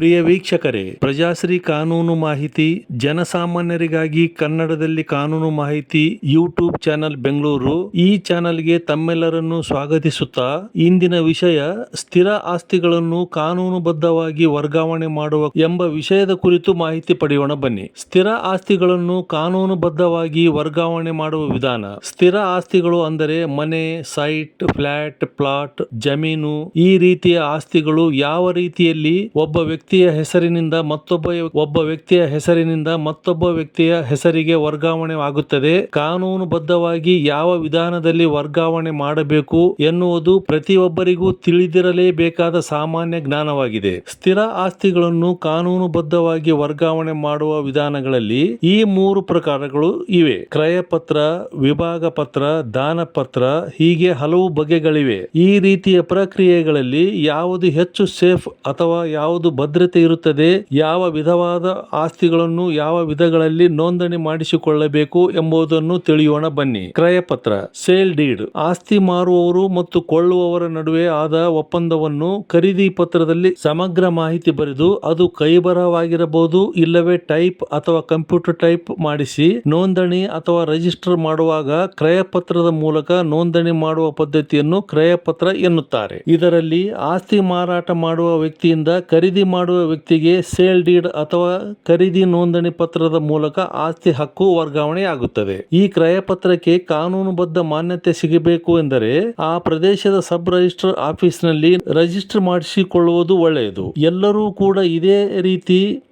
ಪ್ರಿಯ ವೀಕ್ಷಕರೇ, ಪ್ರಜಾಶ್ರೀ ಕಾನೂನು ಮಾಹಿತಿ, ಜನಸಾಮಾನ್ಯರಿಗಾಗಿ ಕನ್ನಡದಲ್ಲಿ ಕಾನೂನು ಮಾಹಿತಿ ಯೂಟ್ಯೂಬ್ ಚಾನೆಲ್ ಬೆಂಗಳೂರು. ಈ ಚಾನೆಲ್ಗೆ ತಮ್ಮೆಲ್ಲರನ್ನು ಸ್ವಾಗತಿಸುತ್ತಾ, ಇಂದಿನ ವಿಷಯ ಸ್ಥಿರ ಆಸ್ತಿಗಳನ್ನು ಕಾನೂನುಬದ್ಧವಾಗಿ ವರ್ಗಾವಣೆ ಮಾಡುವ ಎಂಬ ವಿಷಯದ ಕುರಿತು ಮಾಹಿತಿ ಪಡೆಯೋಣ ಬನ್ನಿ. ಸ್ಥಿರ ಆಸ್ತಿಗಳನ್ನು ಕಾನೂನುಬದ್ಧವಾಗಿ ವರ್ಗಾವಣೆ ಮಾಡುವ ವಿಧಾನ. ಸ್ಥಿರ ಆಸ್ತಿಗಳು ಅಂದರೆ ಮನೆ, ಸೈಟ್, ಫ್ಲಾಟ್, ಪ್ಲಾಟ್, ಜಮೀನು. ಈ ರೀತಿಯ ಆಸ್ತಿಗಳು ಯಾವ ರೀತಿಯಲ್ಲಿ ಒಬ್ಬ ವ್ಯಕ್ತಿಯ ಹೆಸರಿನಿಂದ ಮತ್ತೊಬ್ಬ ಒಬ್ಬ ವ್ಯಕ್ತಿಯ ಹೆಸರಿನಿಂದ ಮತ್ತೊಬ್ಬ ವ್ಯಕ್ತಿಯ ಹೆಸರಿಗೆ ವರ್ಗಾವಣೆ ಆಗುತ್ತದೆ. ಕಾನೂನುಬದ್ಧವಾಗಿ ಯಾವ ವಿಧಾನದಲ್ಲಿ ವರ್ಗಾವಣೆ ಮಾಡಬೇಕು ಎನ್ನುವುದು ಪ್ರತಿಯೊಬ್ಬರಿಗೂ ತಿಳಿದಿರಲೇಬೇಕಾದ ಸಾಮಾನ್ಯ ಜ್ಞಾನವಾಗಿದೆ. ಸ್ಥಿರ ಆಸ್ತಿಗಳನ್ನು ಕಾನೂನುಬದ್ಧವಾಗಿ ವರ್ಗಾವಣೆ ಮಾಡುವ ವಿಧಾನಗಳಲ್ಲಿ ಈ ಮೂರು ಪ್ರಕಾರಗಳು ಇವೆ. ಕ್ರಯ ಪತ್ರ ವಿಭಾಗ ಪತ್ರ ದಾನ ಪತ್ರ ಹೀಗೆ ಹಲವು ಬಗೆಗಳಿವೆ. ಈ ರೀತಿಯ ಪ್ರಕ್ರಿಯೆಗಳಲ್ಲಿ ಯಾವುದು ಹೆಚ್ಚು ಸೇಫ್ ಅಥವಾ ಯಾವುದು ಭದ್ರತೆ ಇರುತ್ತದೆ. ಯಾವ ವಿಧವಾದ ಆಸ್ತಿಗಳನ್ನು ಯಾವ ವಿಧಗಳಲ್ಲಿ ನೋಂದಣಿ ಮಾಡಿಸಿಕೊಳ್ಳಬೇಕು ಎಂಬುದನ್ನು ತಿಳಿಯೋಣ ಬನ್ನಿ. ಕ್ರಯ ಪತ್ರ ಸೇಲ್ ಡೀಡ್, ಆಸ್ತಿ ಮಾರುವವರು ಮತ್ತು ಕೊಳ್ಳುವವರ ನಡುವೆ ಆದ ಒಪ್ಪಂದವನ್ನು ಖರೀದಿ ಪತ್ರದಲ್ಲಿ ಸಮಗ್ರ ಮಾಹಿತಿ ಬರೆದು ಅದು ಕೈಬರವಾಗಿರಬಹುದು ಇಲ್ಲವೇ ಟೈಪ್ ಅಥವಾ ಕಂಪ್ಯೂಟರ್ ಟೈಪ್ ಮಾಡಿಸಿ ನೋಂದಣಿ ಅಥವಾ ರಿಜಿಸ್ಟರ್ ಮಾಡುವಾಗ ಕ್ರಯ ಪತ್ರದ ಮೂಲಕ ನೋಂದಣಿ ಮಾಡುವ ಪದ್ಧತಿಯನ್ನು ಕ್ರಯ ಪತ್ರ ಎನ್ನುತ್ತಾರೆ. ಇದರಲ್ಲಿ ಆಸ್ತಿ ಮಾರಾಟ ಮಾಡುವ ವ್ಯಕ್ತಿಯಿಂದ ಖರೀದಿ ಮಾಡುವ ವ್ಯಕ್ತಿಗೆ ಸೇಲ್ ಡೀಡ್ ಅಥವಾ ಖರೀದಿ ನೋಂದಣಿ ಪತ್ರದ ಮೂಲಕ ಆಸ್ತಿ ಹಕ್ಕು ವರ್ಗಾವಣೆ ಆಗುತ್ತದೆ ಈ ಕ್ರಯ ಪತ್ರಕ್ಕೆ ಕಾನೂನುಬದ್ಧ ಮಾನ್ಯತೆ ಸಿಗಬೇಕು ಎಂದರೆ ಆ ಪ್ರದೇಶದ ಸಬ್ ರಿಜಿಸ್ಟರ್ ಆಫೀಸ್ನಲ್ಲಿ ರಿಜಿಸ್ಟರ್ ಮಾಡಿಸಿಕೊಳ್ಳುವುದು ಒಳ್ಳೆಯದು. ಎಲ್ಲರೂ ಕೂಡ ಇದೇ ರೀತಿ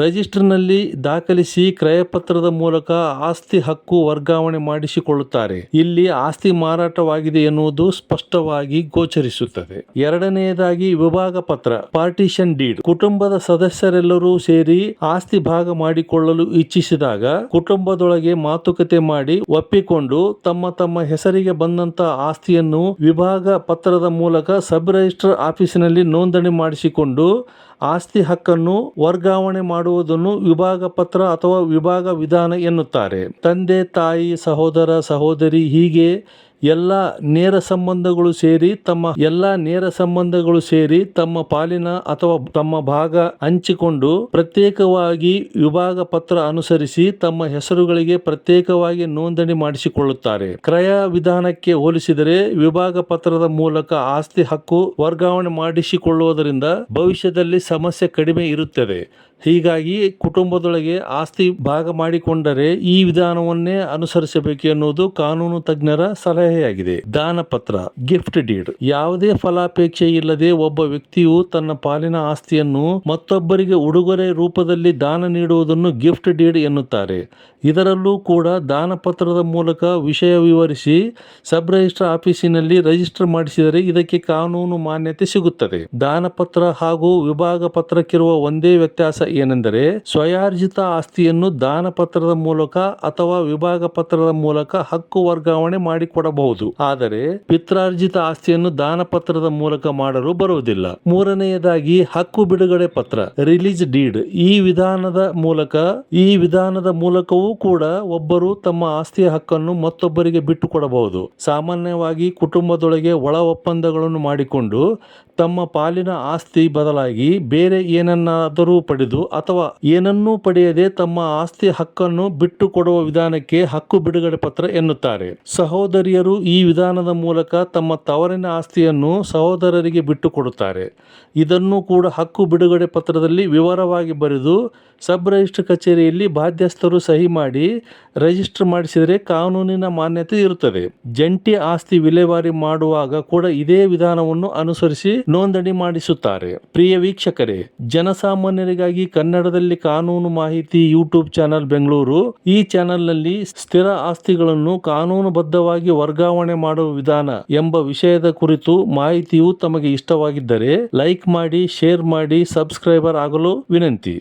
ರಿಜಿಸ್ಟರ್ನಲ್ಲಿ ದಾಖಲಿಸಿ ಕ್ರಯಪತ್ರದ ಮೂಲಕ ಆಸ್ತಿ ಹಕ್ಕು ವರ್ಗಾವಣೆ ಮಾಡಿಸಿಕೊಳ್ಳುತ್ತಾರೆ. ಇಲ್ಲಿ ಆಸ್ತಿ ಮಾರಾಟವಾಗಿದೆ ಎನ್ನುವುದು ಸ್ಪಷ್ಟವಾಗಿ ಗೋಚರಿಸುತ್ತದೆ. ಎರಡನೆಯದಾಗಿ ವಿಭಾಗ ಪತ್ರ, ಪಾರ್ಟಿಷನ್ ಡೀಡ್. ಕುಟುಂಬದ ಸದಸ್ಯರೆಲ್ಲರೂ ಸೇರಿ ಆಸ್ತಿ ಭಾಗ ಮಾಡಿಕೊಳ್ಳಲು ಇಚ್ಛಿಸಿದಾಗ ಕುಟುಂಬದೊಳಗೆ ಮಾತುಕತೆ ಮಾಡಿ ಒಪ್ಪಿಕೊಂಡು ತಮ್ಮ ತಮ್ಮ ಹೆಸರಿಗೆ ಬಂದಂತ ಆಸ್ತಿಯನ್ನು ವಿಭಾಗ ಪತ್ರದ ಮೂಲಕ ಸಬ್ ರಿಜಿಸ್ಟರ್ ಆಫೀಸಿನಲ್ಲಿ ನೋಂದಣಿ ಮಾಡಿಸಿಕೊಂಡು ಆಸ್ತಿ ಹಕ್ಕನ್ನು ವರ್ಗಾವಣೆ ಮಾಡುವುದನ್ನು ವಿಭಾಗ ಪತ್ರ ಅಥವಾ ವಿಭಾಗ ವಿಧಾನ ಎನ್ನುತ್ತಾರೆ. ತಂದೆ ತಾಯಿ ಸಹೋದರ ಸಹೋದರಿ ಹೀಗೆ ಎಲ್ಲ ನೇರ ಸಂಬಂಧಗಳು ಸೇರಿ ತಮ್ಮ ಎಲ್ಲ ನೇರ ಸಂಬಂಧಗಳು ಸೇರಿ ತಮ್ಮ ಪಾಲಿನ ಅಥವಾ ತಮ್ಮ ಭಾಗ ಹಂಚಿಕೊಂಡು ಪ್ರತ್ಯೇಕವಾಗಿ ವಿಭಾಗ ಪತ್ರ ಅನುಸರಿಸಿ ತಮ್ಮ ಹೆಸರುಗಳಿಗೆ ಪ್ರತ್ಯೇಕವಾಗಿ ನೋಂದಣಿ ಮಾಡಿಸಿಕೊಳ್ಳುತ್ತಾರೆ. ಕ್ರಯ ವಿಧಾನಕ್ಕೆ ಹೋಲಿಸಿದರೆ ವಿಭಾಗ ಪತ್ರದ ಮೂಲಕ ಆಸ್ತಿ ಹಕ್ಕು ವರ್ಗಾವಣೆ ಮಾಡಿಸಿಕೊಳ್ಳುವುದರಿಂದ ಭವಿಷ್ಯದಲ್ಲಿ ಸಮಸ್ಯೆ ಕಡಿಮೆ ಇರುತ್ತದೆ. ಹೀಗಾಗಿ ಕುಟುಂಬದೊಳಗೆ ಆಸ್ತಿ ಭಾಗ ಮಾಡಿಕೊಂಡರೆ ಈ ವಿಧಾನವನ್ನೇ ಅನುಸರಿಸಬೇಕು ಎನ್ನುವುದು ಕಾನೂನು ತಜ್ಞರ ಸಲಹೆಯಾಗಿದೆ. ದಾನ ಪತ್ರ ಗಿಫ್ಟ್ ಡೀಡ್ ಯಾವುದೇ ಫಲಾಪೇಕ್ಷೆ ಇಲ್ಲದೆ ಒಬ್ಬ ವ್ಯಕ್ತಿಯು ತನ್ನ ಪಾಲಿನ ಆಸ್ತಿಯನ್ನು ಮತ್ತೊಬ್ಬರಿಗೆ ಉಡುಗೊರೆ ರೂಪದಲ್ಲಿ ದಾನ ನೀಡುವುದನ್ನು ಗಿಫ್ಟ್ ಡೀಡ್ ಎನ್ನುತ್ತಾರೆ. ಇದರಲ್ಲೂ ಕೂಡ ದಾನ ಪತ್ರದ ಮೂಲಕ ವಿಷಯ ವಿವರಿಸಿ ಸಬ್ ರಿಜಿಸ್ಟರ್ ಆಫೀಸಿನಲ್ಲಿ ರಿಜಿಸ್ಟರ್ ಮಾಡಿಸಿದರೆ ಇದಕ್ಕೆ ಕಾನೂನು ಮಾನ್ಯತೆ ಸಿಗುತ್ತದೆ. ದಾನ ಪತ್ರ ಹಾಗೂ ವಿಭಾಗ ಪತ್ರಕ್ಕಿರುವ ಒಂದೇ ವ್ಯತ್ಯಾಸ ಏನೆಂದರೆ ಸ್ವಯಾರ್ಜಿತ ಆಸ್ತಿಯನ್ನು ದಾನ ಪತ್ರದ ಮೂಲಕ ಅಥವಾ ವಿಭಾಗ ಪತ್ರದ ಮೂಲಕ ಹಕ್ಕು ವರ್ಗಾವಣೆ ಮಾಡಿಕೊಡಬಹುದು. ಆದರೆ ಪಿತ್ರಾರ್ಜಿತ ಆಸ್ತಿಯನ್ನು ದಾನ ಪತ್ರದ ಮೂಲಕ ಮಾಡಲು ಬರುವುದಿಲ್ಲ. ಮೂರನೆಯದಾಗಿ ಹಕ್ಕು ಬಿಡುಗಡೆ ಪತ್ರ ರಿಲೀಸ್ ಡೀಡ್. ಈ ವಿಧಾನದ ಮೂಲಕ, ಈ ವಿಧಾನದ ಮೂಲಕವೂ ಕೂಡ ಒಬ್ಬರು ತಮ್ಮ ಆಸ್ತಿಯ ಹಕ್ಕನ್ನು ಮತ್ತೊಬ್ಬರಿಗೆ ಬಿಟ್ಟು ಕೊಡಬಹುದು ಸಾಮಾನ್ಯವಾಗಿ ಕುಟುಂಬದೊಳಗೆ ಒಳ ಒಪ್ಪಂದಗಳನ್ನು ಮಾಡಿಕೊಂಡು ತಮ್ಮ ಪಾಲಿನ ಆಸ್ತಿ ಬದಲಾಗಿ ಬೇರೆ ಏನನ್ನಾದರೂ ಪಡೆದು ಅಥವಾ ಏನನ್ನೂ ಪಡೆಯದೆ ತಮ್ಮ ಆಸ್ತಿ ಹಕ್ಕನ್ನು ಬಿಟ್ಟು ಕೊಡುವ ವಿಧಾನಕ್ಕೆ ಹಕ್ಕು ಬಿಡುಗಡೆ ಪತ್ರ ಎನ್ನುತ್ತಾರೆ. ಸಹೋದರಿಯರು ಈ ವಿಧಾನದ ಮೂಲಕ ತಮ್ಮ ತವರಿನ ಆಸ್ತಿಯನ್ನು ಸಹೋದರರಿಗೆ ಬಿಟ್ಟು ಕೊಡುತ್ತಾರೆ ಇದನ್ನು ಕೂಡ ಹಕ್ಕು ಬಿಡುಗಡೆ ಪತ್ರದಲ್ಲಿ ವಿವರವಾಗಿ ಬರೆದು ಸಬ್ ರಿಜಿಸ್ಟರ್ ಕಚೇರಿಯಲ್ಲಿ ಬಾಧ್ಯಸ್ಥರು ಸಹಿ ಮಾಡಿ ರಿಜಿಸ್ಟರ್ ಮಾಡಿಸಿದರೆ ಕಾನೂನಿನ ಮಾನ್ಯತೆ ಇರುತ್ತದೆ. ಜಂಟಿ ಆಸ್ತಿ ವಿಲೇವಾರಿ ಮಾಡುವಾಗ ಕೂಡ ಇದೇ ವಿಧಾನವನ್ನು ಅನುಸರಿಸಿ ನೋಂದಣಿ ಮಾಡಿಸುತ್ತಾರೆ. ಪ್ರಿಯ ವೀಕ್ಷಕರೇ, ಜನಸಾಮಾನ್ಯರಿಗಾಗಿ ಕನ್ನಡದಲ್ಲಿ ಕಾನೂನು ಮಾಹಿತಿ ಯೂಟ್ಯೂಬ್ ಚಾನೆಲ್ ಬೆಂಗಳೂರು ಈ ಚಾನೆಲ್ನಲ್ಲಿ ಸ್ಥಿರ ಆಸ್ತಿಗಳನ್ನು ಕಾನೂನುಬದ್ಧವಾಗಿ ವರ್ಗಾವಣೆ ಮಾಡುವ ವಿಧಾನ ಎಂಬ ವಿಷಯದ ಕುರಿತು ಮಾಹಿತಿಯು ತಮಗೆ ಇಷ್ಟವಾಗಿದ್ದರೆ ಲೈಕ್ ಮಾಡಿ, ಶೇರ್ ಮಾಡಿ, ಸಬ್ಸ್ಕ್ರೈಬರ್ ಆಗಲು ವಿನಂತಿ.